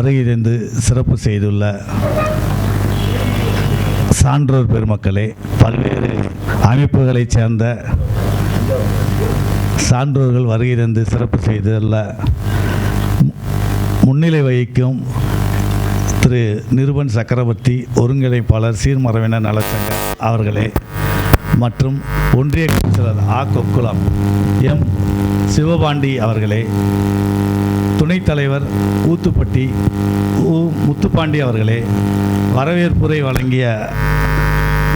வருகையிலிருந்து சிறப்பு செய்துள்ள சான்றோர் பெருமக்களே பல்வேறு அமைப்புகளைச் சேர்ந்த சான்றோர்கள் வருகையிலிருந்து சிறப்பு செய்துள்ள முன்னிலை வகிக்கும் திரு நிருபன் சக்கரவர்த்தி ஒருங்கிணைப்பாளர் சீர்மரவினர் நலச்சங்க அவர்களே மற்றும் ஒன்றிய கவுன்சிலர் ஆ. கொக்குளம் எம். சிவபாண்டி அவர்களே துணைத் தலைவர் ஊத்துப்பட்டி உ முத்துப்பாண்டி அவர்களே வரவேற்புரை வழங்கிய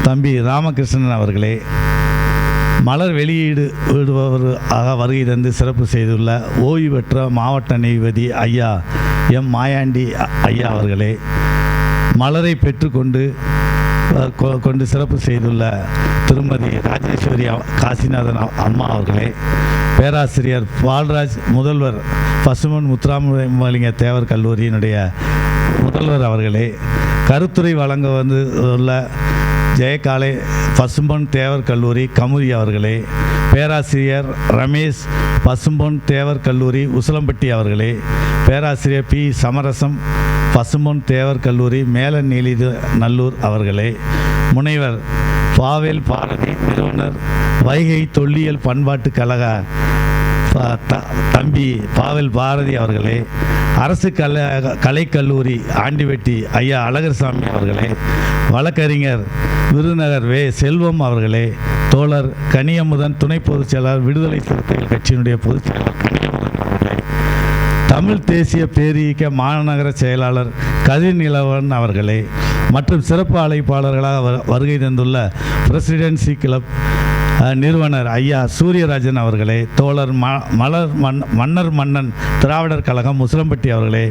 தம்பி ராமகிருஷ்ணன் அவர்களே மலர் வெளியீடு விடுபவர் ஆக வருகை தந்து சிறப்பு செய்துள்ள ஓய்வு பெற்ற மாவட்ட நீதிபதி ஐயா எம் மாயாண்டி ஐயா அவர்களே மலரை பெற்றுக்கொண்டு கொண்டு சிறப்பு செய்துள்ள திருமதி ராஜேஸ்வரி காசிநாதன் அம்மா அவர்களே பேராசிரியர் பால்ராஜ் முதல்வர் பசுமன் முத்துராமலிங்க தேவர் கல்லூரியினுடைய முதல்வர் அவர்களே கருத்துரை வழங்க வந்து உள்ள ஜெயகாலை பசும்பொன் தேவர் கல்லூரி கமுரி அவர்களே பேராசிரியர் ரமேஷ் பசும்பொன் தேவர் கல்லூரி உசிலம்பட்டி அவர்களே பேராசிரியர் பி சமரசம் பசும்பொன் தேவர் கல்லூரி மேல நீலிது நல்லூர் அவர்களே முனைவர் பாவேல் பாரதி நிறுவனர் வைகை தொல்லியல் பண்பாட்டு கழக தம்பி பாவல் பாரதி அவர்களே அரசு கல கலைக்கல்லூரி ஆண்டிவெட்டி ஐயா அழகர்சாமி அவர்களே வழக்கறிஞர் விருதுநகர் வே. செல்வம் அவர்களே தோழர் கனியமுதன் துணை பொதுச் செயலாளர் விடுதலை சிறுத்தைகள் கட்சியினுடைய பொதுச் செயலாளர் கனியமுதன் அவர்களே தமிழ் தேசிய பேரியக்க மாநகர செயலாளர் கதிர் நிலவன் அவர்களே மற்றும் சிறப்பு அழைப்பாளர்களாக வருகை தந்துள்ள பிரசிடென்சி கிளப் நிறுவனர் ஐயா சூரியராஜன் அவர்களே தோழர் ம மலர் மன் மன்னர் மன்னன் திராவிடர் கழகம் முசுரம்பட்டி அவர்களே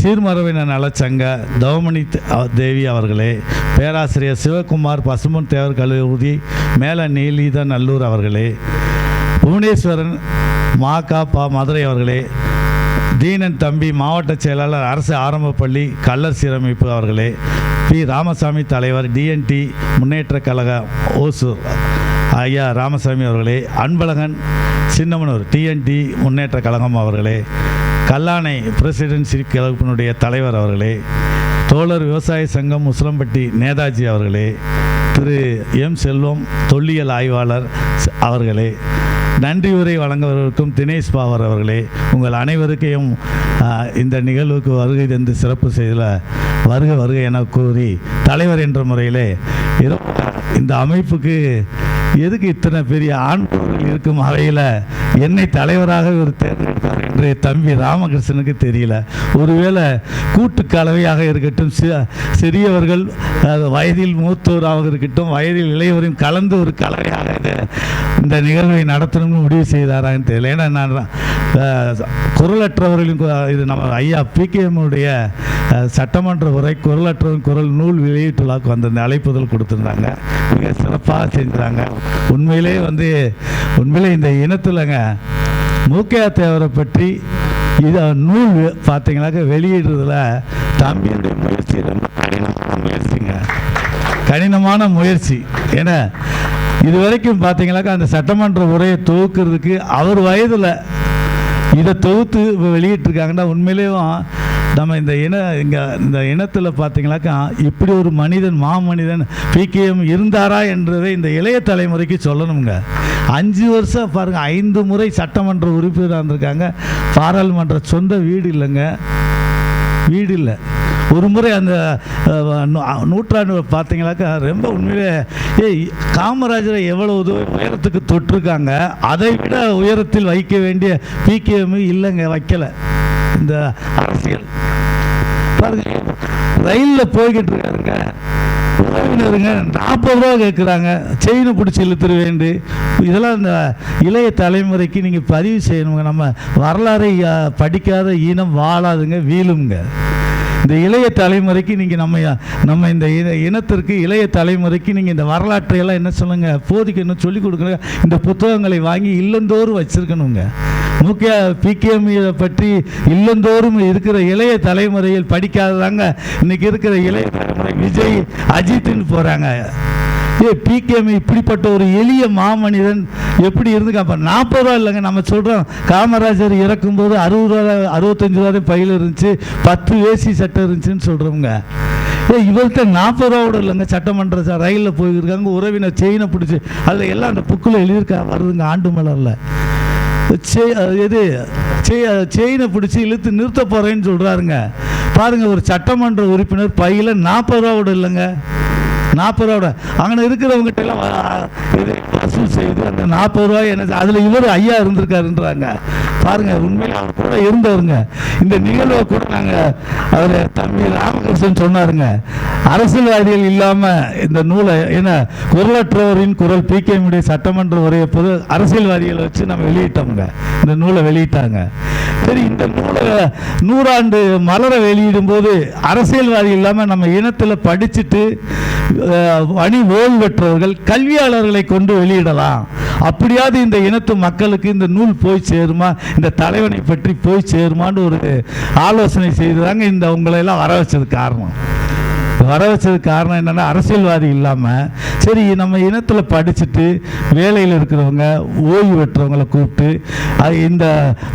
சீர்மரபினர் நலச்சங்க தவமணி தேவி அவர்களே பேராசிரியர் சிவகுமார் பசுமன் தேவர் கல்லூரி மேல நீலித நல்லூர் அவர்களே புவனேஸ்வரன் மாகா பா மதுரை அவர்களே தீனன் தம்பி மாவட்ட செயலாளர் அரசு ஆரம்ப பள்ளி கள்ளர் சீரமைப்பு அவர்களே பி. ராமசாமி தலைவர் டிஎன்டி முன்னேற்ற கழக ஓசூர் ஐயா ராமசாமி அவர்களே அன்பழகன் சின்னமனூர் டிஎன்டி முன்னேற்ற கழகம் அவர்களே கல்லானை பிரசிடென்சி கிளப்பினுடைய தலைவர் அவர்களே தோழர் விவசாய சங்கம் முஸ்லம்பட்டி நேதாஜி அவர்களே திரு. எம். செல்வம் தொல்லியல் ஆய்வாளர் அவர்களே நன்றி உரை வழங்குவதற்கும் தினேஷ் பாவர் அவர்களே உங்கள் அனைவருக்கையும் இந்த நிகழ்வுக்கு வருகை தந்து சிறப்பு செய்துள்ள வருக வருக என கூறி தலைவர் என்ற முறையிலே இந்த அமைப்புக்கு எதுக்கு இத்தனை பெரிய ஆண்கள் இருக்கும் அவையில் என்னை தலைவராக ஒரு தேர்ந்தெடுத்தார்? என்று தம்பி ராமகிருஷ்ணனுக்கு தெரியல. ஒருவேளை கூட்டு கலவையாக இருக்கட்டும் சிறியவர்கள் வயதில் மூத்தோராக இருக்கட்டும் வயதில் இளையவரையும் கலந்து ஒரு கலவையாக இது இந்த நிகழ்வை நடத்தணும்னு முடிவு செய்தாரான்னு தெரியல. ஏன்னா நான் குரலற்றவர்களும் குரலற்றவர்களின் இது நம்ம ஐயா பிகேஎம்முடைய சட்டமன்ற உரை குரலற்றவன் குரல் நூல் வெளியீட்டு விழாக்கு வந்த அழைப்புதல் கொடுத்துருந்தாங்க. மிக சிறப்பாக செஞ்சாங்க உண்மையிலே வந்து உண்மையிலே இந்த இனத்துலங்க மூக்கையா தேவரை பற்றி இதை நூல் பார்த்தீங்கன்னாக்க வெளியிடுறதுல தம்பியுடைய முயற்சி ரொம்ப கடினமான முயற்சிங்க. கடினமான முயற்சி. ஏன்னா இது வரைக்கும் பார்த்தீங்கன்னாக்கா அந்த சட்டமன்ற உரையை துவக்கிறதுக்கு அவர் வயதில் இதை தொகுத்து வெளியிட்டிருக்காங்கன்னா உண்மையிலேயும் நம்ம இந்த இன இங்கே இந்த இனத்தில் பார்த்தீங்கனாக்கா இப்படி ஒரு மனிதன் மாமனிதன் பிகேஎம் இருந்தாரா என்றதை இந்த இளைய தலைமுறைக்கு சொல்லணுங்க அஞ்சு வருஷம் பாருங்கள் ஐந்து முறை சட்டமன்ற உறுப்பினராக இருந்திருக்காங்க. பாராளுமன்ற சொந்த வீடு இல்லைங்க. வீடு இல்லை. ஒரு முறை அந்த நூற்றாண்டு பார்த்தீங்களாக்கா ரொம்ப உண்மையிலே ஏய் காமராஜரை எவ்வளோ தூரம் உயரத்துக்கு தொட்டிருக்காங்க. அதை விட உயரத்தில் வைக்க வேண்டிய பிகேஎம் இல்லைங்க வைக்கலை. இந்த அரசியல். பாருங்க ரயிலில் போய்கிட்டு இருக்காருங்க. உறவினருங்க நாற்பது ரூபா கேட்குறாங்க செயினை பிடிச்சி இழுத்துரு வேண்டு இதெல்லாம் இந்த இளைய தலைமுறைக்கு நீங்கள் பதிவு செய்யணுங்க. நம்ம வரலாறை படிக்காத இனம் வாழாதுங்க வீழுங்க. இந்த இளைய தலைமுறைக்கு நீங்கள் நம்ம நம்ம இந்த இன இனத்திற்கு இளைய தலைமுறைக்கு நீங்கள் இந்த வரலாற்றையெல்லாம் என்ன சொல்லுங்க போதிக்கணும் சொல்லிக் கொடுக்கணும் இந்த புத்தகங்களை வாங்கி இல்லந்தோறும் வச்சிருக்கணுங்க. முக்கிய பிகேஎம் பற்றி இல்லந்தோறும் இருக்கிற இளைய தலைமுறையில் படிக்காததாங்க இன்னைக்கு இருக்கிற இளைய தலைமுறை விஜய் அஜித்துன்னு போகிறாங்க ஏ பிகேஎம் இப்படிப்பட்ட ஒரு எளிய மாமனிதன் எப்படி இருந்துக்க? அப்போ நாற்பது ரூபா இல்லைங்க நம்ம சொல்கிறோம் காமராஜர் இறக்கும்போது அறுபது ரூபா அறுபத்தஞ்சு ரூபா பையில் இருந்துச்சு பத்து வேசி சட்டை இருந்துச்சுன்னு சொல்கிறோங்க ஏ இவர்கிட்ட நாற்பது ரூபா கூட இல்லைங்க சட்டமன்ற சார் ரயிலில் போயிருக்காங்க உறவினர் செயினை பிடிச்சி அதில் எல்லாம் அந்த புக்கில் எழுதியிருக்கா வருதுங்க ஆண்டு மலரில். செய் அது எது செய் செயினை பிடிச்சி இழுத்து நிறுத்த போகிறேன்னு சொல்கிறாருங்க பாருங்க ஒரு சட்டமன்ற உறுப்பினர் பையில் நாற்பது ரூபா கூட இல்லைங்க. நாற்பது ரூபா அங்கே இருக்கிறவங்ககிட்ட எல்லாம் வசூல் செய்து அந்த நாற்பது ரூபாய் என்ன அதில் இவர் ஐயா இருந்திருக்காருன்றாங்க. பாருங்க உண்மையில் அவர் கூட இருந்தவருங்க. இந்த நிகழ்வை கூட நாங்கள் அவர் தம்பி ராமகிருஷ்ணன் சொன்னாருங்க. அரசியல்வாதிகள் இல்லாமல் இந்த நூலை ஏன்னா குரலற்றவரின் குரல் பிகேமுடைய சட்டமன்ற வரைய போது அரசியல்வாதிகளை வச்சு நம்ம வெளியிட்டோம்ங்க. இந்த நூலை வெளியிட்டாங்க. சரி இந்த நூலை நூறாண்டு மலரை வெளியிடும் போது அரசியல்வாதி இல்லாமல் நம்ம இனத்தில் படிச்சுட்டு பணி ஓய்வு பெற்றவர்கள் கல்வியாளர்களை கொண்டு வெளியிடலாம். அப்படியாவது இந்த இனத்து மக்களுக்கு இந்த நூல் போய் சேருமா? இந்த தலைவனை பற்றி போய் சேருமான்னு ஒரு ஆலோசனை செய்துதாங்க இந்த உங்களை எல்லாம் வர வச்சது காரணம். வர வச்சதுக்கு காரணம் என்னென்னா அரசியல்வாதி இல்லாமல் சரி நம்ம இனத்தில் படிச்சுட்டு வேலையில் இருக்கிறவங்க ஓய்வு பெற்றவங்களை கூப்பிட்டு அது இந்த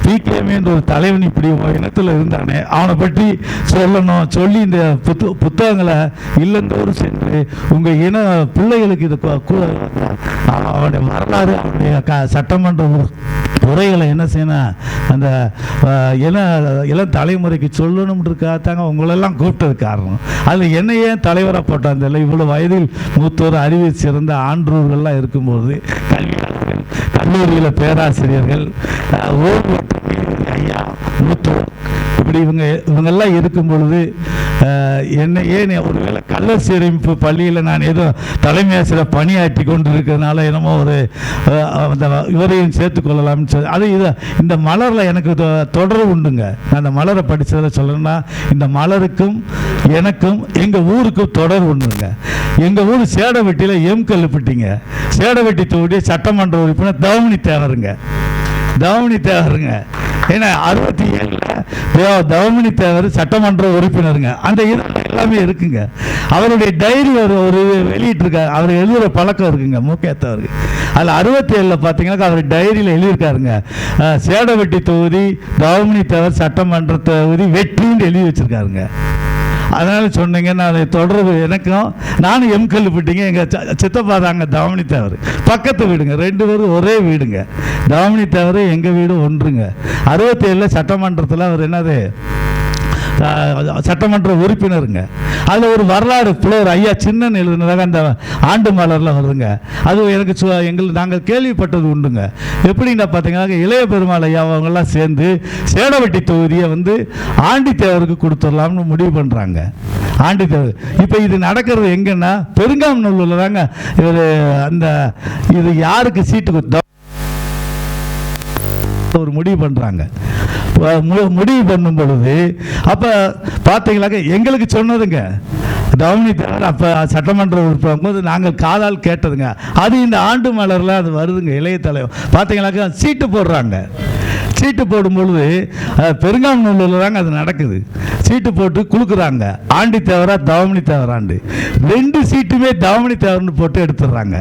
பிகேமின்ற ஒரு தலைவன் இப்படி இனத்தில் இருந்தானே அவனை பற்றி சொல்லணும் சொல்லி இந்த புத்து புத்தகங்களை இல்லந்தோறும் சென்று உங்கள் இன பிள்ளைகளுக்கு இது அவனுடைய வரலாறு அவனுடைய க சட்டமன்ற உ- உரைகளை என்ன செய்யணும் அந்த அஹ், இளம் தலைமுறைக்கு சொல்லணும்ன்றதுக்காகத்தாங்க உங்களெல்லாம் கூப்பிட்டது காரணம். அதில் என்ன ஏன் தலைவராக போட்டான் இல்லை இவ்வளோ வயதில் மூத்தோர் அறிவை சிறந்த ஆன்றோர்கள்லாம் இருக்கும்போது கல்வியாளர்கள் கல்லூரியில் பேராசிரியர்கள் ஐயா மூத்தோர் இப்படி இவங்க இவங்கெல்லாம் இருக்கும் பொழுது என்ன ஏன் ஒருவேளை கள்ள சீரமைப்பு பள்ளியில் நான் ஏதோ தலைமை பணியாற்றி கொண்டு இருக்கிறதுனால என்னமோ ஒரு அந்த இவரையும் சேர்த்துக்கொள்ளலாம்னு சொல்லி அது இது இந்த மலரில் எனக்கு தொடர்பு உண்டுங்க. நான் அந்த மலரை படித்ததில் சொல்லணும்னா இந்த மலருக்கும் எனக்கும் எங்கள் ஊருக்கும் தொடர்பு உண்டுங்க. எங்கள் ஊர் சேடவெட்டியில் எம் கல்லுப்பட்டிங்க சேடவெட்டி தொகுதி சட்டமன்ற உறுப்பினர் தவமணி தேவருங்க தவமணி தேவருங்க ஏன்னா அறுபத்தி ஏழில் தவமணி தேவர் சட்டமன்ற உறுப்பினருங்க. அந்த இதில் எல்லாமே இருக்குங்க. அவருடைய டைரி ஒரு ஒரு வெளியிட்டிருக்காரு. அவர் எழுதுகிற பழக்கம் இருக்குங்க மூக்கேத்தவருக்கு. அதில் அறுபத்தி ஏழில் பார்த்தீங்கன்னா அவர் டைரியில் எழுதியிருக்காருங்க. சேடவெட்டி தொகுதி தவமணி தேவர் சட்டமன்ற தொகுதி வெற்றின்னு எழுதி வச்சிருக்காருங்க. அதனால சொன்னீங்க நான் தொடர்பு எனக்கும் நானும் எம் கல்லுப்பட்டிங்க எங்கள் சித்தப்பா தாங்க தவமணி தேவர் பக்கத்து வீடுங்க ரெண்டு பேரும் ஒரே வீடுங்க. தவமணி தவறு எங்கள் வீடு ஒன்றுங்க. அறுபத்தேழில் சட்டமன்றத்தில் அவர் என்னது? சட்டமன்ற உறுப்பினருங்க. அதில் ஒரு வரலாறு புலவர் ஐயா சின்னன் எழுதுனதாக அந்த ஆண்டு மலரில் வருதுங்க. அது எனக்கு சு- எங்கள் நாங்கள் கேள்விப்பட்டது உண்டுங்க. எப்படின்னா பார்த்தீங்கன்னா இளைய பெருமாள் ஐயா அவங்கெல்லாம் சேர்ந்து சேடவெட்டி தொகுதியை வந்து ஆண்டித்தேவருக்கு கொடுத்துடலாம்னு முடிவு பண்ணுறாங்க ஆண்டித்தேவர். இப்போ இது நடக்கிறது எங்கன்னா பெருங்காமநல்லூரில் தாங்க இவர் அந்த இது யாருக்கு சீட்டு கொடுத்தா ஒரு முடிவு பண்ணுறாங்க முடிவு பண்ணும் பொழுது அப்போ பார்த்தீங்களாக்க எங்களுக்கு சொன்னதுங்க. தவனி தேவர் அப்போ சட்டமன்ற உறுப்பினர் போது நாங்கள் காதால் கேட்டதுங்க. அது இந்த ஆண்டு மலரில் அது வருதுங்க இளைய தலைவர். பார்த்தீங்களாக்க சீட்டு போடுறாங்க. சீட்டு போடும்பொழுது பெருங்காமநல்லூரில் தாங்க அது நடக்குது. சீட்டு போட்டு குலுக்குறாங்க. ஆண்டி தேவரா தவமணி தேவராண்டு ரெண்டு சீட்டுமே தவமணி தேவர்னு போட்டு எடுத்துடுறாங்க.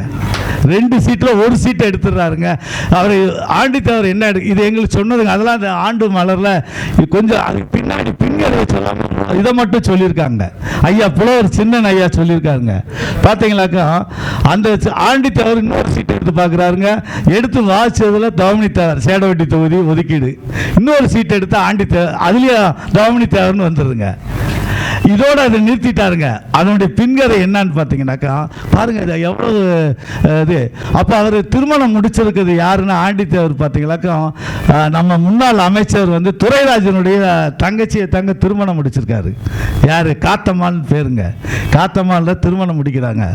ரெண்டு சீட்டில் ஒரு சீட்டை எடுத்துடுறாருங்க. அவர் ஆண்டித்தவர் என்ன இது எங்களுக்கு சொன்னதுங்க. அதெல்லாம் அந்த ஆண்டு மலரில் கொஞ்சம் அதுக்கு பின்னாடி பின்னடைவை சொல்லாமல் இதை மட்டும் சொல்லியிருக்காங்க. ஐயா புலவர் சின்னன் ஐயா சொல்லியிருக்காருங்க. பார்த்தீங்களாக்கா அந்த சி- ஆண்டித்தவர் இன்னொரு சீட் எடுத்து பார்க்குறாருங்க. எடுத்து வாசிச்சதில் தவமணி தேவர் சேடவட்டி தொகுதி ஒதுக்கீடு. இன்னொரு சீட் எடுத்து ஆண்டி தேவர் அதுலேயும் தவமணி தேவர்னு வந்துடுதுங்க இதோட அதை நிறுத்திட்டாருங்க. அதனுடைய பின்கதை என்னன்னு பார்த்தீங்கன்னாக்கா பாருங்க இது எவ்வளவு இது. அப்போ அவர் திருமணம் முடிச்சிருக்கிறது யாருன்னு ஆண்டித்தேவர் பார்த்தீங்களாக்கா நம்ம முன்னாள் அமைச்சர் வந்து துரைராஜனுடைய தங்கச்சியை தங்க திருமணம் முடிச்சிருக்காரு. யார்? காத்தம்மாள்னு பேருங்க. காத்தம்மாவில் திருமணம் முடிக்கிறாங்க.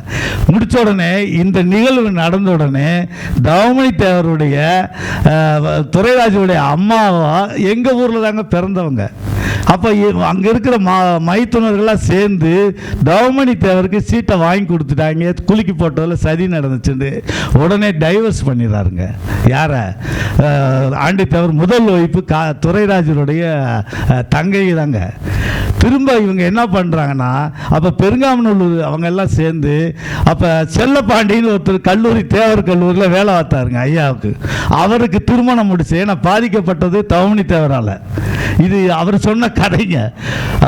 முடித்த உடனே இந்த நிகழ்வு நடந்த உடனே தவமணி தேவருடைய துறைராஜனுடைய துரைராஜுடைய அம்மாவா எங்கள் ஊரில் தாங்க பிறந்தவங்க. அப்போ அங்கே இருக்கிற மா மைத்து மைத்துனர்கள்லாம் சேர்ந்து தவமணி தேவருக்கு சீட்டை வாங்கி கொடுத்துட்டாங்க. குலுக்கி போட்டதில் சதி நடந்துச்சுன்னு உடனே டைவர்ஸ் பண்ணிடுறாருங்க. யாரை? ஆண்டி தேவர் முதல் வைப்பு கா துரைராஜருடைய தங்கை தாங்க திரும்ப இவங்க என்ன பண்ணுறாங்கன்னா அப்போ பெருங்காமநல்லூர் அவங்க எல்லாம் சேர்ந்து அப்போ செல்லப்பாண்டின்னு ஒருத்தர் கல்லூரி தேவர் கல்லூரியில் வேலை பார்த்தாருங்க ஐயாவுக்கு. அவருக்கு திருமணம் முடிச்சு ஏன்னா பாதிக்கப்பட்டது தவணி தேவரால். இது அவர் சொன்ன கதைங்க.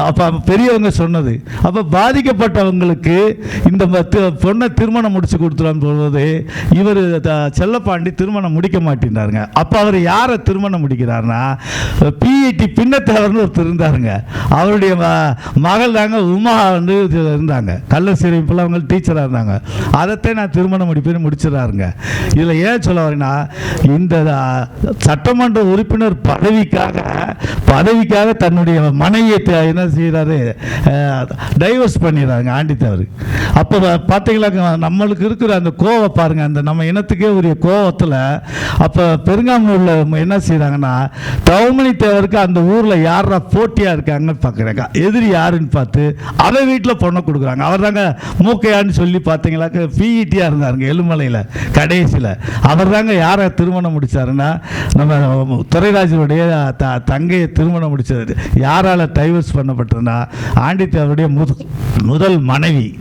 அப்போ பெரியவங்க சொன்னது. அப்போ பாதிக்கப்பட்டவங்களுக்கு இந்த பொண்ணை திருமணம் முடிச்சு கொடுத்துறான்னு போது இவர் செல்லப்பாண்டி திருமணம் முடிக்க மாட்டேன்றாருங்க. அப்போ அவர் யாரை திருமணம் முடிக்கிறாருன்னா பிஇடி பின்னத்தவர்னு ஒருத்தர் இருந்தாருங்க. அவருடைய மகள் தாங்க உமா வந்து இருந்தாங்க. கள்ள சிறைப்பில் அவங்க டீச்சராக இருந்தாங்க. அதைத்தான் நான் திருமணம் முடிப்பேன்னு முடிச்சிடறாருங்க இதில் ஏன் சொல்ல வரேன்னா இந்த சட்டமன்ற உறுப்பினர் பதவிக்காக பதவிக்காக தன்னுடைய மனைவியை என்ன செய்கிறாரு டைவர்ஸ் பண்ணிடுறாங்க ஆண்டித்தவர் அப்போ பார்த்தீங்களா நம்மளுக்கு இருக்கிற அந்த கோவம் பாருங்கள் அந்த நம்ம இனத்துக்கே உரிய கோவத்தில் அப்போ பெருங்காமூரில் என்ன செய்கிறாங்கன்னா தவமணி தேவருக்கு அந்த ஊரில் யாரா போட்டியாக இருக்காங்கன்னு பார்க்குறாங்க எதிரி யாருன்னு பார்த்து அவன் வீட்டில் பொண்ணை கொடுக்குறாங்க. அவர் தாங்க மூக்கையான்னு சொல்லி பார்த்தீங்களாக்க பிஇடியாக இருந்தாருங்க எலுமலையில் கடைசியில். அவர் தாங்க யாரை திருமணம் முடிச்சாருன்னா நம்ம துறைராஜனுடைய த தங்கையை திருமணம் முடித்தது யாரால் டைவர்ஸ் பண்ணப்பட்டதுன்னா ஆண்டித்தேவருடைய முதல் மனைவி.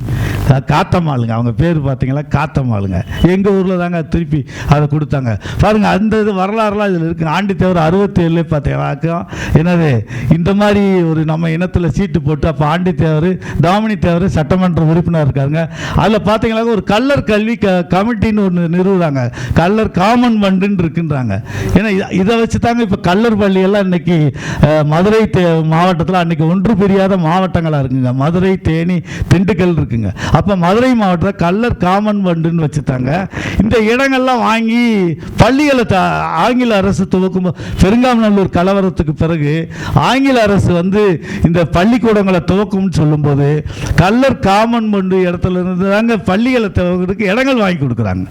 காத்தம்மாளுங்க அவங்க பேர் பார்த்தீங்களா காத்தம்மாளுங்க எங்கள் ஊரில் தாங்க திருப்பி அதை கொடுத்தாங்க. பாருங்க அந்த இது வரலாறுலாம் இதில் இருக்குது ஆண்டித்தேவர் அறுபத்தேழுலே பார்த்தீங்கன்னாக்கா என்னது? இந்த மாதிரி ஒரு நம்ம இனத்தில் சீட்டு போட்டு அப்போ ஆண்டித்தேவர் தாமினி தேவர் சட்டமன்ற உறுப்பினர் இருக்காருங்க. அதில் பார்த்தீங்களா ஒரு கல்லர் கல்வி க கமிட்டின்னு ஒன்று நிறுவுறாங்க. கல்லர் காமன் ஃபண்டுன்னு இருக்குன்றாங்க. ஏன்னா இத- இதை வச்சு தாங்க இப்போ கல்லர் பள்ளியெல்லாம் இன்னைக்கு மதுரை தே மாவட்டத்தில் அன்னைக்கு ஒன்று பிரியாத மாவட்டங்களாக இருக்குங்க. மதுரை தேனி திண்டுக்கல் இருக்குங்க. அப்போ மதுரை மாவட்டத்தில் கல்லர் காமன் வண்டுன்னு வச்சுட்டாங்க. இந்த இடங்கள்லாம் வாங்கி பள்ளிகளை த ஆங்கில அரசு துவக்கும் பெருங்காமநல்லூர் கலவரத்துக்கு பிறகு ஆங்கில அரசு வந்து இந்த பள்ளிக்கூடங்களை துவக்கும்னு சொல்லும்போது கல்லர் காமன் வண்டு இடத்துல இருந்து தாங்க பள்ளிகளை துவக்கிறதுக்கு இடங்கள் வாங்கி கொடுக்குறாங்க.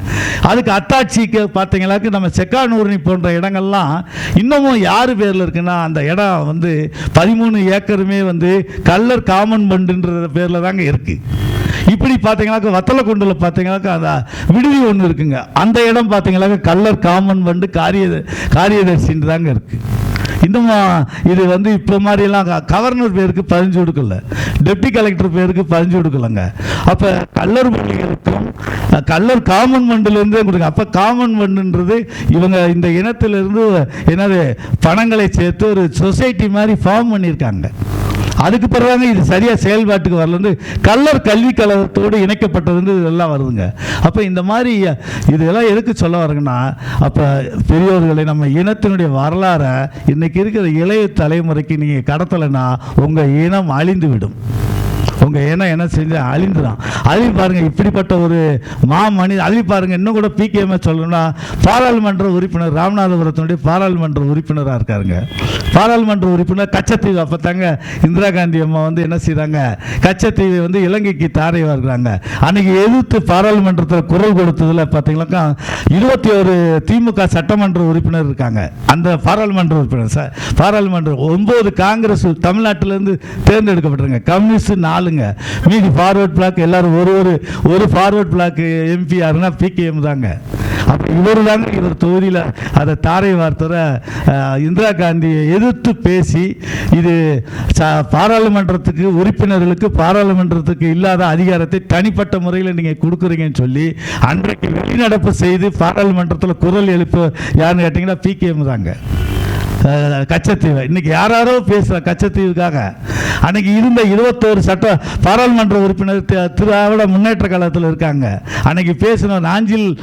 அதுக்கு அத்தாட்சிக்கு பார்த்தீங்களாக்கு நம்ம செக்கானூரணி போன்ற இடங்கள்லாம் இன்னமும் யார் பேரில் இருக்குன்னா அந்த இடம் வந்து பதிமூணு ஏக்கருமே வந்து கல்லர் காமன் பண்டுன்ற பேரில் தாங்க இருக்குது இப்படி பார்த்தீங்கன்னாக்க வத்தலக்குண்டில் பார்த்தீங்கன்னாக்கா அந்த விடுதி ஒன்று இருக்குங்க. அந்த இடம் பார்த்தீங்கன்னாக்க கல்லர் காமன் வந்து காரிய காரியதர்சின்னு தாங்க இருக்குது இன்னும் இது வந்து இப்போ மாதிரிலாம் கவர்னர் பேருக்கு பதிஞ்சு கொடுக்கல. டெப்டி கலெக்டர் பேருக்கு பதிஞ்சு கொடுக்கலங்க. அப்போ கல்லர் பள்ளிகளுக்கும் கல்லர் காமன் மண்டிலிருந்தே கொடுங்க. அப்போ காமன் மண்டுன்றது இவங்க இந்த இனத்திலிருந்து என்னது பணங்களை சேர்த்து ஒரு சொசைட்டி மாதிரி ஃபார்ம் பண்ணியிருக்காங்க. அதுக்கு பிறகு இது சரியாக செயல்பாட்டுக்கு வரலன்னு கல்லர் கல்வி கழகத்தோடு இணைக்கப்பட்டதுன்னு இதெல்லாம் வருதுங்க. அப்போ இந்த மாதிரி இதெல்லாம் எதுக்கு சொல்ல வரங்கன்னா அப்போ பெரியோர்களை நம்ம இனத்தினுடைய வரலாறை இன்னைக்கு இருக்கிற இளைய தலைமுறைக்கு நீங்கள் கடத்தலைன்னா உங்கள் இனம் அழிந்து விடும் உங்கள் ஏன்னா என்ன செஞ்சு அழிந்துடும் அழிவு பாருங்க இப்படிப்பட்ட ஒரு மாமணி அழிவு பாருங்கள் இன்னும் கூட பிகேஎம் சொல்லணும்னா பாராளுமன்ற உறுப்பினர் ராமநாதபுரத்தினுடைய பாராளுமன்ற உறுப்பினராக இருக்காருங்க. பாராளுமன்ற உறுப்பினர் கச்சத்தீவு அப்போ தாங்க இந்திரா காந்தி அம்மா வந்து என்ன செய்கிறாங்க கச்சத்தீவை வந்து இலங்கைக்கு தாரையாக இருக்கிறாங்க. அன்றைக்கி எதிர்த்து பாராளுமன்றத்தில் குரல் கொடுத்ததில் பார்த்தீங்கன்னாக்கா இருபத்தி ஒரு திமுக சட்டமன்ற உறுப்பினர் இருக்காங்க. அந்த பாராளுமன்ற உறுப்பினர் சார். பாராளுமன்ற ஒன்பது காங்கிரஸ் தமிழ்நாட்டிலேருந்து தேர்ந்தெடுக்கப்பட்டிருங்க கம்யூனிஸ்ட் நாலுங்க மீதி ஃபார்வர்ட் பிளாக் எல்லாரும் ஒரு ஒரு ஒரு ஃபார்வர்ட் பிளாக் எம்பி யாருன்னா பிகேஎம் தாங்க. அப்போ இவர் தாங்க இவர் தொகுதியில் அதை தாரை வார்த்தரை இந்திரா காந்தியை எதிர்த்து பேசி இது ச- பாராளுமன்றத்துக்கு உறுப்பினர்களுக்கு பாராளுமன்றத்துக்கு இல்லாத அதிகாரத்தை தனிப்பட்ட முறையில் நீங்கள் கொடுக்குறீங்கன்னு சொல்லி அன்றைக்கு வெளிநடப்பு செய்து பாராளுமன்றத்தில் குரல் எழுப்பு யாருன்னு கேட்டிங்கன்னா பிகேஎம் தாங்க. கச்சத்தீவு. இன்னைக்கு யாராரோ பேசுகிற கச்சத்தீவுக்காக. அன்னைக்கு இருந்த இருபத்தோரு சட்ட பாராளுமன்ற உறுப்பினர் திராவிட முன்னேற்ற கழகத்தில் இருக்காங்க. அன்னைக்கு பேசின நாஞ்சில்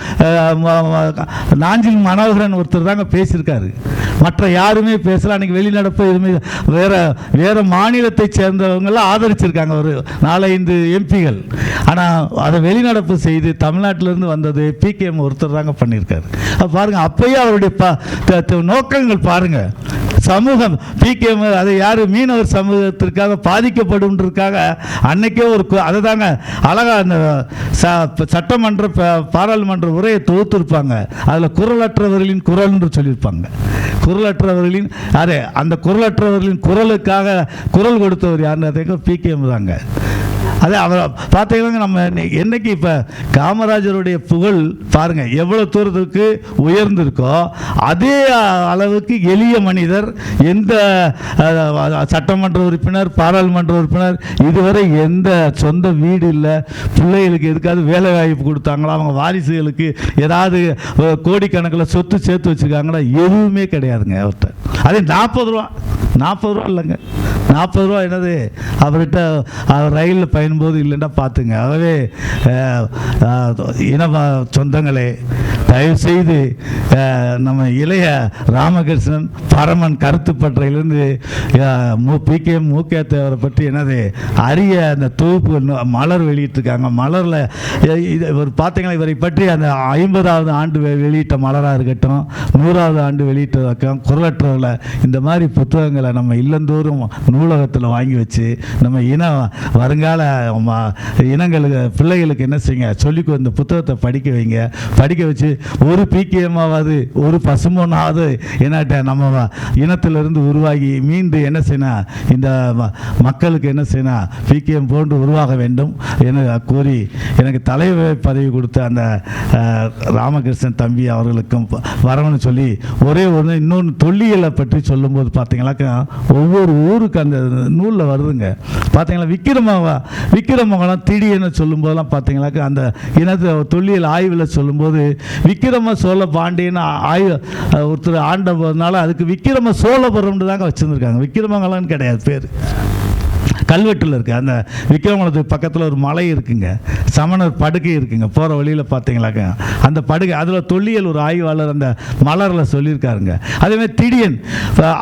நாஞ்சில் மனோகரன் ஒருத்தர் தாங்க பேசியிருக்காரு. மற்ற யாருமே பேசல. அன்னைக்கு வெளிநடப்பு எதுவுமே வேற வேற மாநிலத்தை சேர்ந்தவங்களாம் ஆதரிச்சிருக்காங்க ஒரு நாலஞ்சு எம்பிகள். ஆனால் அதை வெளிநடப்பு செய்து தமிழ்நாட்டிலேருந்து வந்தது பிகேஎம் ஒருத்தர் தாங்க பண்ணியிருக்காரு. பாருங்கள் அப்பயே அவருடைய ப த- நோக்கங்கள் பாருங்கள் சமூகம் பிகேஎம் அது யார்? மீனவர் சமூகத்திற்காக பாதிக்கப்படும்ன்றதுக்காக அன்னைக்கே ஒரு கு- அதை தாங்க அழகாக அந்த ச- சட்டமன்ற ப- பாராளுமன்ற உரையை தொகுத்திருப்பாங்க. அதில் குரலற்றவர்களின் குரல்னு சொல்லியிருப்பாங்க. குரலற்றவர்களின் அதே அந்த குரலற்றவர்களின் குரலுக்காக குரல் கொடுத்தவர் யாருன்னு பிகேஎம் தாங்க. அதே அவரை பார்த்தீங்கன்னா நம்ம என்னைக்கு இப்போ காமராஜருடைய புகழ் பாருங்க எவ்வளோ தூரத்துக்கு உயர்ந்திருக்கோ அதே அளவுக்கு எளிய மனிதர் எந்த சட்டமன்ற உறுப்பினர் பாராளுமன்ற உறுப்பினர் இதுவரை எந்த சொந்த வீடு இல்லை பிள்ளைகளுக்கு எதுக்காவது வேலை வாய்ப்பு கொடுத்தாங்களா அவங்க வாரிசுகளுக்கு ஏதாவது கோடிக்கணக்கில் சொத்து சேர்த்து வச்சுருக்காங்களா எதுவுமே கிடையாதுங்க அவர்கிட்ட அதே நாற்பது ரூபா நாற்பது ரூபா இல்லைங்க. நாற்பது ரூபா என்னது அவர்கிட்ட அவர் ரயிலில் போது இல்லைன்னா பார்த்துங்க. ஆகவே இன சொந்தங்களே தயவுசெய்து நம்ம இளைய ராமகிருஷ்ணன் பரமன் கருத்துப்பற்றையிலிருந்து பி கே மூக்கேத்தவரை பற்றி என்னது அரிய அந்த தொகுப்பு மலர் வெளியிட்டிருக்காங்க. மலரில் இது இவர் பார்த்தீங்கன்னா இவரை பற்றி அந்த ஐம்பதாவது ஆண்டு வெளியிட்ட மலராக இருக்கட்டும் நூறாவது ஆண்டு வெளியிட்டதாக்கம் குரலற்றவர்களை இந்த மாதிரி புத்தகங்களை நம்ம இல்லந்தோறும் நூலகத்தில் வாங்கி வச்சு நம்ம இன வருங்கால இனங்களுக்கு பிள்ளைகளுக்கு என்ன செய்யுங்க? சொல்லி இந்த புத்தகத்தை படிக்க வைங்க. படிக்க வச்சு ஒரு பிகேமாவது ஒரு பசுமொன்னாவது என்னாட்ட நம்ம இனத்திலிருந்து உருவாகி மீண்டு என்ன செய்யணும் இந்த ம- மக்களுக்கு என்ன செய்யணும் பிகேஎம் போன்று உருவாக வேண்டும் என கூறி எனக்கு தலைவர் பதவி கொடுத்த அந்த ராமகிருஷ்ணன் தம்பி அவர்களுக்கும் வரவன்னு வரணும்னு சொல்லி ஒரே ஒன்று இன்னொன்று தொல்லியலை பற்றி சொல்லும்போது பார்த்தீங்களாக்கா ஒவ்வொரு ஊருக்கு அந்த நூலில் வருதுங்க. பார்த்தீங்களா விக்கிரமாவா விக்கிரமங்கலம் திடீர்னு சொல்லும்போதெல்லாம் பார்த்தீங்கன்னாக்கா அந்த இனத்தை தொல்லியல் ஆய்வில் சொல்லும்போது விக்கிரம சோழ பாண்டியன் ஆய்வு ஒருத்தர் ஆண்டபோதுனால அதுக்கு விக்கிரம சோழபுரம்னு தாங்க வச்சுருந்துருக்காங்க. விக்கிரமங்கலம்னு கிடையாது பேர். கல்வெட்டில் இருக்குது அந்த விக்ரமணத்துக்கு பக்கத்தில் ஒரு மலை இருக்குங்க. சமணர் படுக்கை இருக்குங்க. போகிற வழியில் பார்த்தீங்களாக்க அந்த படுகை அதில் தொல்லியல் ஒரு ஆய்வாளர் அந்த மலரில் சொல்லியிருக்காருங்க. அதேமாதிரி திடீன்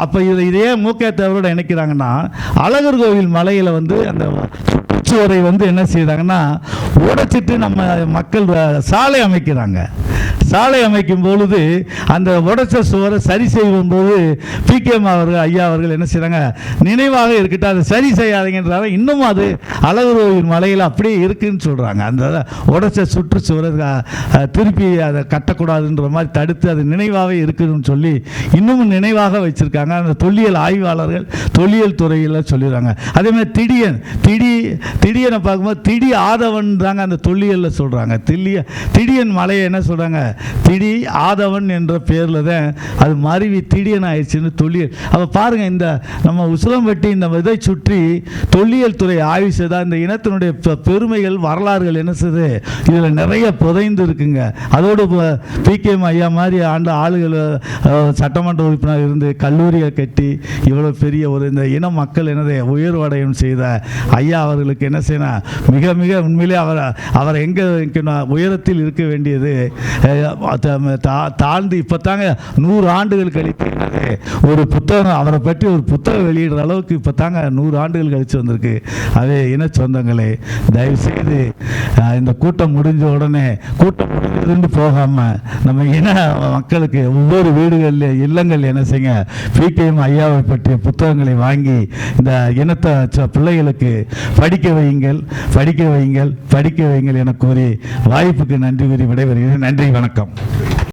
அப்போ இதை இதே மூக்கேத்தவரோட இணைக்கிறாங்கன்னா அழகர் கோவில் மலையில் வந்து அந்த சுற்றுச்சுவரை வந்து என்ன செய்கிறாங்கன்னா உடைச்சிட்டு நம்ம மக்கள் சாலை அமைக்கிறாங்க. சாலை அமைக்கும் பொழுது அந்த உடச்ச சுவரை சரி செய்யும் போது பிகேஎம் அவர்கள் ஐயா அவர்கள் என்ன செய்கிறாங்க நினைவாக இருக்கட்டும் அதை சரி செய்யாதீங்கன்றாங்க. இன்னும் அது அழகுரோவின் மலையில் அப்படியே இருக்குன்னு சொல்கிறாங்க அந்த உடைச்ச சுற்றுச்சுவரை திருப்பி அதை கட்டக்கூடாதுன்ற மாதிரி தடுத்து அது நினைவாகவே இருக்குதுன்னு சொல்லி இன்னமும் நினைவாக வச்சுருக்காங்க. அந்த தொல்லியல் ஆய்வாளர்கள் தொல்லியல் துறையில் சொல்லிடுறாங்க. அதேமாதிரி திடியன் திடி திடியனை பார்க்கும்போது திடி ஆதவன் தாங்க அந்த தொல்லியலில் சொல்கிறாங்க தில்லிய திடியன் மலையை என்ன சொல்கிறாங்க திடி ஆதவன் என்ற பேரில் தான் அது மருவி திடியன் ஆயிடுச்சுன்னு தொல்லியல். அப்போ பாருங்கள் இந்த நம்ம உசிலம்பட்டி இந்த இதை சுற்றி தொல்லியல் துறை ஆய்வு செய்தால் இந்த இனத்தினுடைய பெருமைகள் வரலாறுகள் என்ன செய்யுது இதில் நிறைய புதைந்து இருக்குங்க. அதோடு பிகேஎம் ஐயா மாதிரி ஆண்ட ஆளுகள் சட்டமன்ற உறுப்பினர் இருந்து கல்லூரியை கட்டி இவ்வளோ பெரிய ஒரு இந்த இன மக்கள் என்னதை உயர்வடையும் செய்த ஐயா அவர்களுக்கு என்ன செய்யணும்? மிக மிக உண்மையிலே அவர் அவர் எங்கே உயரத்தில் இருக்க வேண்டியது தாழ்ந்து இப்போ தாங்க நூறு ஆண்டுகள் கழித்து ஒரு புத்தகம் அவரை பற்றி ஒரு புத்தகம் வெளியிடுற அளவுக்கு இப்போ தாங்க நூறு ஆண்டுகள் கழித்து வந்திருக்கு. அதே இன சொந்தங்களே தயவுசெய்து இந்த கூட்டம் முடிஞ்ச உடனே கூட்டம் முடிஞ்சதுன்னு போகாமல் நம்ம இன மக்களுக்கு ஒவ்வொரு வீடுகளில் இல்லங்கள் என்ன செய்யுங்க பிகேஎம் ஐயாவை பற்றிய புத்தகங்களை வாங்கி இந்த இனத்தை ச- பிள்ளைகளுக்கு படிக்க வையுங்கள் படிக்க வையுங்கள் படிக்க வையுங்கள் என கூறி வாய்ப்புக்கு நன்றி கூறி விடைபெறுகிறேன். நன்றி வணக்கம். வணக்கம்